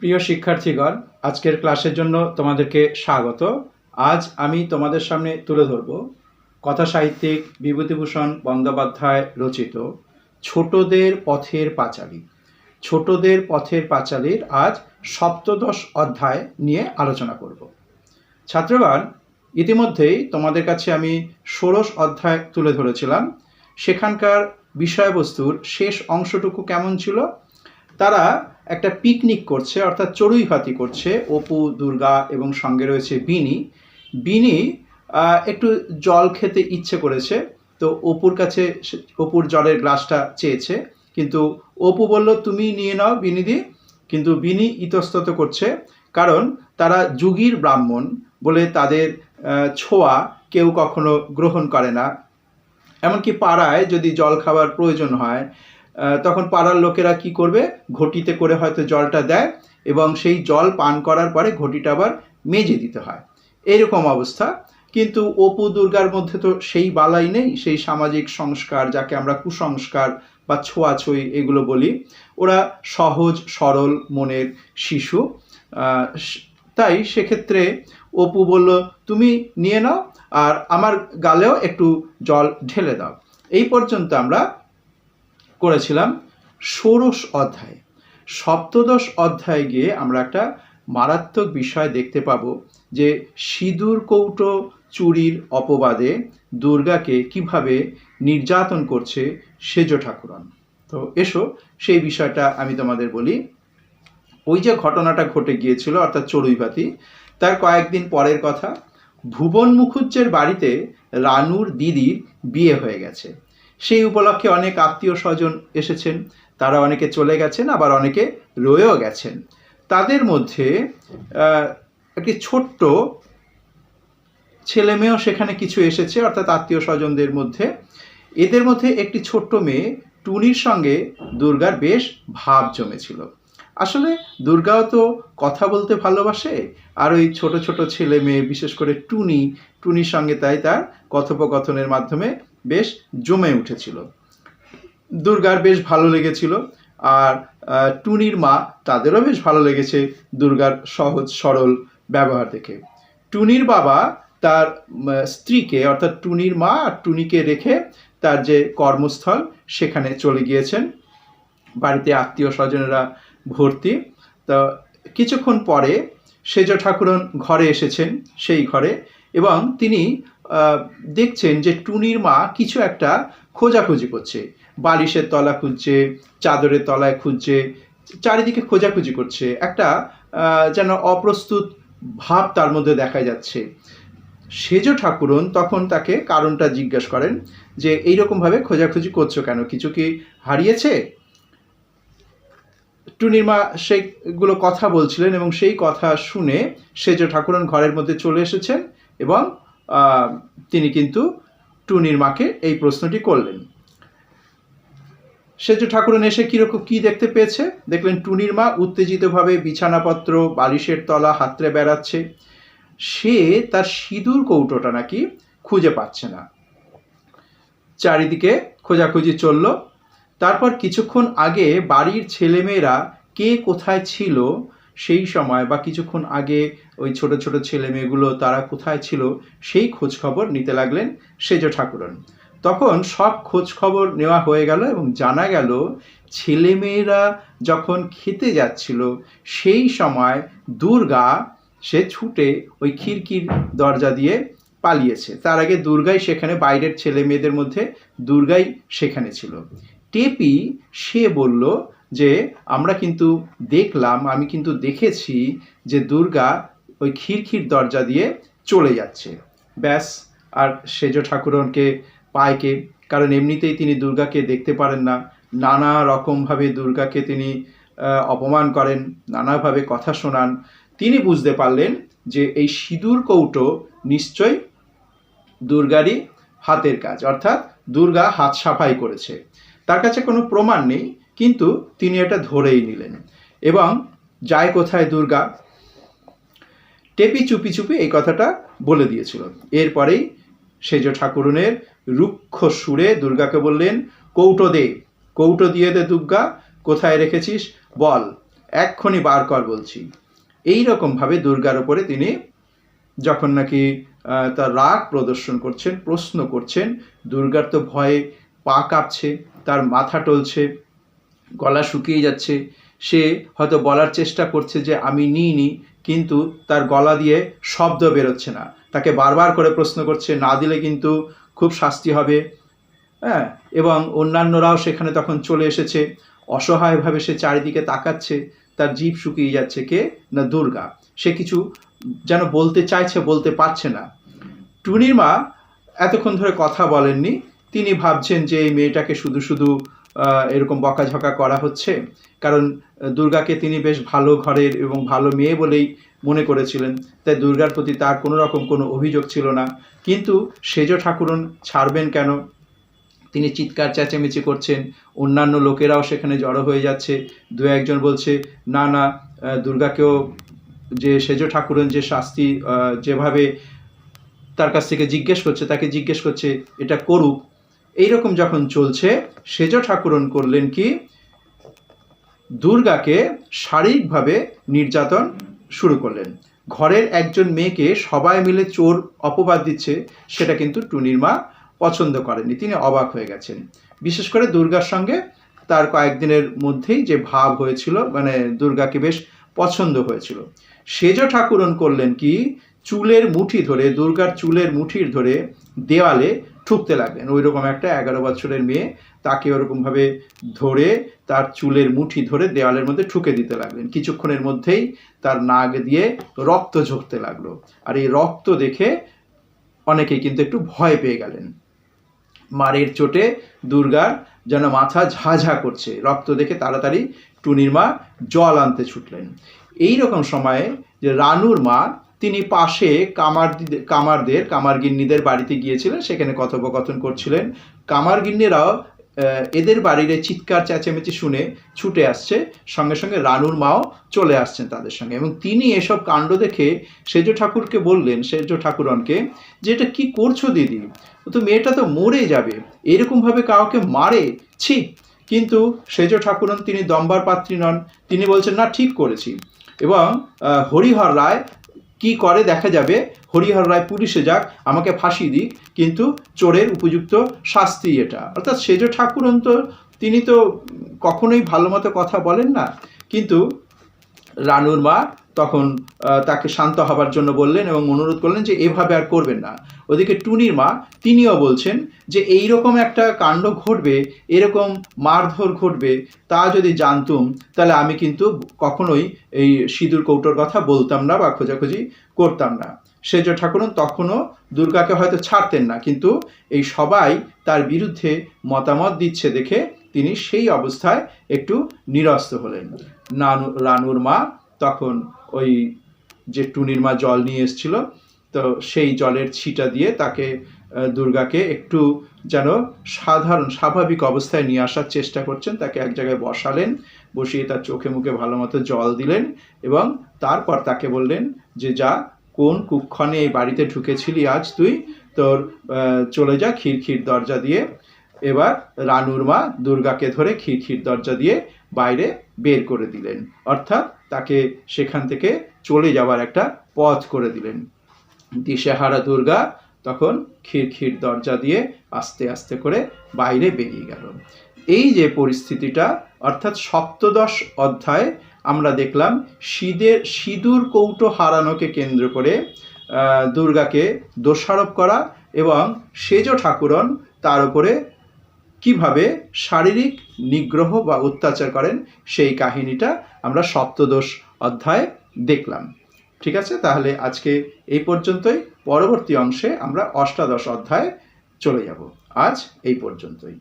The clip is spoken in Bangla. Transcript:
প্রিয় শিক্ষার্থীগণ, আজকের ক্লাসের জন্য তোমাদেরকে স্বাগত। আজ আমি তোমাদের সামনে তুলে ধরব কথা সাহিত্যিক বিভূতিভূষণ বন্দ্যোপাধ্যায় রচিত ছোটদের পথের পাঁচালী ছোটদের পথের পাঁচালীর আজ সপ্তদশ অধ্যায় নিয়ে আলোচনা করব। ছাত্রগণ, ইতিমধ্যেই তোমাদের কাছে আমি ষোড়শ অধ্যায় তুলে ধরেছিলাম। সেখানকার বিষয়বস্তুর শেষ অংশটুকু কেমন ছিল? তারা একটা পিকনিক করছে, অর্থাৎ চড়ুই ভাতি করছে। অপু, দুর্গা এবং সঙ্গে রয়েছে বিনি। বিনি একটু জল খেতে ইচ্ছে করেছে, তো অপুর কাছে অপুর জলের গ্লাসটা চেয়েছে। কিন্তু অপু বলল, তুমি নিয়ে নাও বিনিদি। কিন্তু বিনি ইতস্তত করছে, কারণ তারা যুগীর ব্রাহ্মণ বলে তাদের ছোঁয়া কেউ কখনো গ্রহণ করে না। এমনকি পাড়ায় যদি জল খাবার প্রয়োজন হয় তখন পাড়ার লোকেরা কি করবে? ঘটিতে করে হয়তো জলটা দেয় এবং সেই জল পান করার পরে ঘটিটা আবার মেজে দিতে হয়। এরকম অবস্থা। কিন্তু অপু দুর্গার মধ্যে তো সেই বালাই নেই, সেই সামাজিক সংস্কার যাকে আমরা কুসংস্কার বা ছোঁয়াছুঁই এগুলো বলি। ওরা সহজ, সরল মনের শিশু। তাই সেক্ষেত্রে অপু বলল, তুমি নিয়ে নাও আর আমার গালেও একটু জল ঢেলে দাও। এই পর্যন্ত আমরা করেছিলাম ষোড়শ অধ্যায়। সপ্তদশ অধ্যায়ে গিয়ে আমরা একটা মারাত্মক বিষয় দেখতে পাবো যে সিঁদুর কৌটো চুরির অপবাদে দুর্গাকে কীভাবে নির্যাতন করছে সেজ ঠাকুরন। তো এসো, সেই বিষয়টা আমি তোমাদের বলি। ওই যে ঘটনাটা ঘটে গিয়েছিল, অর্থাৎ চড়ুইবাতি, তার কয়েকদিন পরের কথা, ভুবন মুখুজ্জের বাড়িতে রানুর দিদির বিয়ে হয়ে গেছে। সেই উপলক্ষে অনেক আত্মীয় স্বজন এসেছেন। তারা অনেকে চলে গেছেন, আবার অনেকে রয়েও গেছেন। তাদের মধ্যে একটি ছোট্ট ছেলে মেয়েও সেখানে কিছু এসেছে, অর্থাৎ আত্মীয় স্বজনদের মধ্যে। এদের মধ্যে একটি ছোট্ট মেয়ে, টুনির সঙ্গে দুর্গার বেশ ভাব জমেছিল। আসলে দুর্গাও তো কথা বলতে ভালোবাসে, আর ওই ছোট ছোট ছেলে মেয়ে বিশেষ করে টুনি, টুনির সঙ্গে তাই তার কথোপকথনের মাধ্যমে বেশ জমে উঠেছিল। দুর্গার বেশ ভালো লেগেছিল আর টুনির মা তাদেরও বেশ ভালো লেগেছে দুর্গার সহজ, সরল ব্যবহার দেখে। টুনির বাবা তার স্ত্রীকে, অর্থাৎ টুনির মা আর টুনিকে রেখে তার যে কর্মস্থল, সেখানে চলে গিয়েছেন। বাড়িতে আত্মীয় স্বজনেরা ভর্তি। তো কিছুক্ষণ পরে সেজ ঠাকুরন ঘরে এসেছেন, সেই ঘরে এবং তিনি দেখছেন যে টুনির মা কিছু একটা খোঁজাখুঁজি করছে। বালিশের তলা খুঁজছে চাদরের তলায় খুঁজছে চারিদিকে খোঁজাখুঁজি করছে। একটা যেন অপ্রস্তুত ভাব তার মধ্যে দেখা যাচ্ছে। সেজ ঠাকুরন তখন তাকে কারণটা জিজ্ঞেস করেন যে, এইরকমভাবে খোঁজাখুঁজি করছ কেন? কিছু কি হারিয়েছে? টুনির মা সেইগুলো কথা বলছিলেন এবং সেই কথা শুনে সেজ ঠাকুরন ঘরের মধ্যে চলে এসেছেন এবং তিনি কিন্তু টুনির মাকে এই প্রশ্নটি করলেন। সেজ ঠাকুরন এসে কীরকম কি দেখতে পেয়েছে? দেখলেন টুনির মা উত্তেজিতভাবে বিছানাপত্র, বালিশের তলা, হাতড়ে বেড়াচ্ছে। সে তার সিঁদুর কৌটোটা নাকি খুঁজে পাচ্ছে না। চারিদিকে খোঁজাখুঁজি চলল। তারপর কিছুক্ষণ আগে বাড়ির ছেলেমেয়েরা কে কোথায় ছিল সেই সময় বা কিছুক্ষণ আগে ওই ছোট ছোট ছেলে মেয়েগুলো তারা কোথায় ছিল, সেই খোঁজ খবর নিতে লাগলেন সেজ ঠাকুরন। তখন সব খোঁজ খবর নেওয়া হয়ে গেল এবং জানা গেল ছেলেমেয়েরা যখন খেতে যাচ্ছিল, সেই সময় দুর্গা সে ছুটে ওই খিড়কির দরজা দিয়ে পালিয়েছে। তার আগে দুর্গাই সেখানে, বাইরের ছেলে মেয়েদের মধ্যে দুর্গাই সেখানে ছিল। টেপি সে বলল যে আমরা কিন্তু দেখলাম, আমি কিন্তু দেখেছি যে দুর্গা ওই খিরখির দরজা দিয়ে চলে যাচ্ছে। ব্যাস, আর সেজ ঠাকুরনকে পায়কে, কারণ এমনিতেই তিনি দুর্গাকে দেখতে পারেন না। নানা রকমভাবে দুর্গাকে তিনি অপমান করেন, নানাভাবে কথা শোনান। তিনি বুঝতে পারলেন যে এই সিঁদুর কৌটো নিশ্চয় দুর্গারই হাতের কাজ, অর্থাৎ দুর্গা হাত সাফাই করেছে। তার কাছে কোনো প্রমাণ নেই কিন্তু তিনি এটা ধরেই নিলেন। এবং যায় কোথায় দুর্গা? টেপি চুপি চুপি এই কথাটা বলে দিয়েছিল। এরপরেই সেজ ঠাকুরনের রুক্ষ সুরে দুর্গাকে বললেন, কৌটো দে, কৌটো দিয়ে দে দুর্গা, কোথায় রেখেছিস? বল, এক্ষুনি বার কর বলছি। এই রকমভাবে দুর্গার ওপরে তিনি যখন নাকি তার রাগ প্রদর্শন করছেন, প্রশ্ন করছেন, দুর্গার তো ভয়ে পা কাঁপছে, তার মাথা টলছে। গলা শুকিয়ে যাচ্ছে। সে হয়তো বলার চেষ্টা করছে যে, আমি নিইনি, কিন্তু তার গলা দিয়ে শব্দ বেরোচ্ছে না। তাকে বারবার করে প্রশ্ন করছে, না দিলে কিন্তু খুব শাস্তি হবে। হ্যাঁ এবং অন্যান্যরাও সেখানে তখন চলে এসেছে। অসহায়ভাবে সে চারিদিকে তাকাচ্ছে, তার জীব শুকিয়ে যাচ্ছে। কে? না, দুর্গা। সে কিছু যেন বলতে চাইছে, বলতে পারছে না। টুনির মা এতক্ষণ ধরে কথা বলেননি। তিনি ভাবছেন যে, এই মেয়েটাকে শুধু শুধু এরকম বকাঝকা করা হচ্ছে। কারণ দুর্গাকে তিনি বেশ ভালো ঘরের এবং ভালো মেয়ে বলেই মনে করেছিলেন। তাই দুর্গার প্রতি তার কোনো রকম কোনো অভিযোগ ছিল না। কিন্তু সেজ ঠাকুরন ছাড়বেন কেন? তিনি চিৎকার চেঁচামেচি করছেন। অন্যান্য লোকেরাও সেখানে জড়ো হয়ে যাচ্ছে। দু একজন বলছে, না না দুর্গাকেও যে সেজ ঠাকুরন যে শাস্তি যেভাবে তার কাছ থেকে জিজ্ঞেস করছে, তাকে জিজ্ঞেস করছে, এটা করুক। এইরকম যখন চলছে, সেজ ঠাকুরন করলেন কি? দুর্গাকে শারীরিকভাবে নির্যাতন শুরু করলেন। ঘরের একজন মেয়েকে সবাই মিলে চোর অপবাদ দিচ্ছে, সেটা কিন্তু টুনির মা পছন্দ করেনি তিনি অবাক হয়ে গেছেন। বিশেষ করে দুর্গার সঙ্গে তার কয়েকদিনের মধ্যেই যে ভাব হয়েছিল মানে দুর্গাকে বেশ পছন্দ হয়েছিল। সেজ ঠাকুরন করলেন কি? চুলের মুঠি ধরে, দুর্গার চুলের মুঠির ধরে দেওয়ালে ঠুকতে লাগলেন। ওই রকম একটা এগারো বছরের মেয়ে তাকে ওরকমভাবে ধরে তার চুলের মুঠি ধরে দেওয়ালের মধ্যে ঠুকে দিতে লাগলেন। কিছুক্ষণের মধ্যেই তার নাক দিয়ে রক্ত ঝরতে লাগল। আর এই রক্ত দেখে অনেকেই কিন্তু একটু ভয় পেয়ে গেলেন। মারের চোটে দুর্গার যেন মাথা ঝাঝা করছে। রক্ত দেখে তাড়াতাড়ি টুনির মা জল আনতে ছুটলেন। এই রকম সময়ে যে রানুর মা তিনি পাশে কামার কামারদের, কামারগিন্নিদের বাড়িতে গিয়েছিলেন, সেখানে কথোপকথন করছিলেন। কামারগিন্নিরাও এদের বাড়ির চিৎকার, চেঁচামেচি শুনে ছুটে আসছে। সঙ্গে সঙ্গে রানুর মাও চলে আসছেন তাদের সঙ্গে। এবং তিনি এসব কাণ্ড দেখে সেজ ঠাকুরকে বললেন, সেজ ঠাকুরনকে যে, এটা কী করছ দিদি? তো মেয়েটা তো মরে যাবে। এরকমভাবে কাউকে মারে? ছি! কিন্তু সেজ ঠাকুরন তিনি দম্বার পাত্রী নন। তিনি বলছেন, না, ঠিক করেছি। এবং হরিহর রায় কি করে দেখা যাবে? হরিহর রায় পুলিশে যাক, আমাকে ফাঁসি দিক। কিন্তু চোরের উপযুক্ত শাস্তি এটা। অর্থাৎ সেজ ঠাকুরন তো তিনি তো কখনোই ভালো মতো কথা বলেন না। কিন্তু রানুর মা তখন তাকে শান্ত হবার জন্য বললেন এবং অনুরোধ করলেন যে এভাবে আর করবেন না। ওদিকে টুনির মা, তিনিও বলছেন যে এই রকম একটা কাণ্ড ঘটবে, এরকম মারধর ঘটবে, তা যদি জানতুম, তাহলে আমি কিন্তু কখনোই এই সিঁদুর কৌটোর কথা বলতাম না বা খোঁজাখুঁজি করতাম না। সেজ ঠাকুরন তখনও দুর্গাকে হয়তো ছাড়তেন না, কিন্তু এই সবাই তার বিরুদ্ধে মতামত দিচ্ছে দেখে তিনি সেই অবস্থায় একটু নিরস্ত হলেন। নানু, রানুর মা তখন ওই যে টুনির মা জল নিয়ে এসেছিল, তো সেই জলের ছিটা দিয়ে তাকে দুর্গাকে একটু যেন সাধারণ, স্বাভাবিক অবস্থায় নিয়ে আসার চেষ্টা করছেন। তাকে এক জায়গায় বসালেন, বসিয়ে তার চোখে মুখে ভালো মতো জল দিলেন এবং তারপর তাকে বললেন যে, যা, কোন কুক্ষণে এই বাড়িতে ঢুকেছিলি আজ তুই? তোর চলে যা খিরখির দরজা দিয়ে। এবার রানুর মা দুর্গাকে ধরে খিরখির দরজা দিয়ে বাইরে বের করে দিলেন। অর্থাৎ তাকে সেখান থেকে চলে যাওয়ার একটা পথ করে দিলেন। দিশেহারা দুর্গা তখন খিরখির দরজা দিয়ে আস্তে আস্তে করে বাইরে বেরিয়ে গেল। এই যে পরিস্থিতিটা, অর্থাৎ সপ্তদশ অধ্যায় আমরা দেখলাম সিদের, সিঁদুর কৌটো হারানোকে কেন্দ্র করে দুর্গাকে দোষারোপ করা এবং সেজ ঠাকুরন তার উপরে কীভাবে শারীরিক নিগ্রহ বা অত্যাচার করেন সেই কাহিনীটা আমরা সপ্তদশ অধ্যায় দেখলাম। ঠিক আছে? তাহলে আজকে এই পর্যন্তই। পরবর্তী অংশে আমরা অষ্টাদশ অধ্যায় চলে যাব। আজ এই পর্যন্তই।